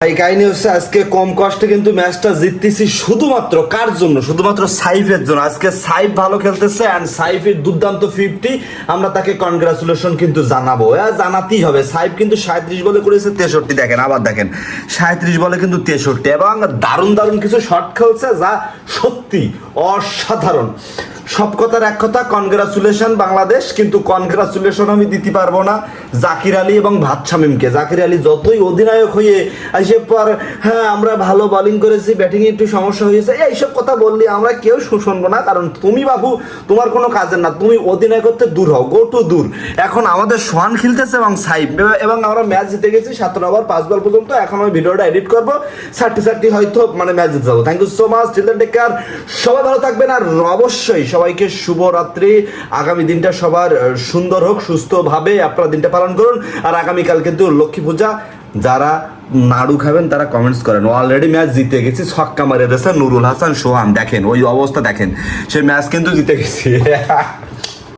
এই কাহিনী হচ্ছে আজকে কম কষ্টে কিন্তু ম্যাচটা জিততেছি শুধুমাত্র কার জন্য? শুধুমাত্র সাইফের জন্য। আজকে সাইফ ভালো খেলতেছে অ্যান্ড সাইফের দুর্দান্ত ফিফটি। আমরা তাকে কনগ্রাচুলেশন কিন্তু জানাব। হ্যাঁ জানাতেই হবে। সাইফ কিন্তু সাঁত্রিশ বলে করেছে, তেষট্টি দেখেন, আবার দেখেন। সাঁত্রিশ বলে কিন্তু তেষট্টি এবং দারুণ দারুণ কিছু শট খেলছে যা সত্যি অসাধারণ। সব কথার এক কথা কনগ্রাচুলেশন বাংলাদেশ, কিন্তু কনগ্রাচুলেশন আমি দিতে পারব না জাকির আলী এবং ভাত শামিমকে জাকির আলী যতই অধিনায়ক হয়ে আসে পর হ্যাঁ আমরা ভালো বোলিং করেছি ব্যাটিং একটু সমস্যা হয়েছে এইসব কথা বললি আমরা কেউ শুনব না, কারণ তুমি বাবু, তোমার কোনো কাজের না, তুমি অধিনায়কত্বে দূর হও গো টু দূর। এখন আমাদের সোহান খেলতেছে এবং সাইব এবং আমরা ম্যাচ জিতে গেছি সতেরো ওভার পাঁচ বল পর্যন্ত। এখন আমি ভিডিওটা এডিট করব সার্টি সার্টি হয়তো মানে ম্যাচ জিতে যাব। Thank you so much take care সবাই ভালো থাকবেন আর অবশ্যই সবাইকে শুভরাত্রি। আগামী দিনটা সবার সুন্দর হোক, সুস্থভাবে আপনারা দিনটা পালন করুন। আর আগামীকাল কিন্তু লক্ষ্মী পূজা। যারা নাড়ু খাবেন, তারা কমেন্টস করেন। অলরেডি ম্যাচ জিতে গেছি। ছক্কা মারে দেশে নুরুল হাসান, সোহান, দেখেন, ওই অবস্থা দেখেন। সে ম্যাচ কিন্তু জিতে গেছি।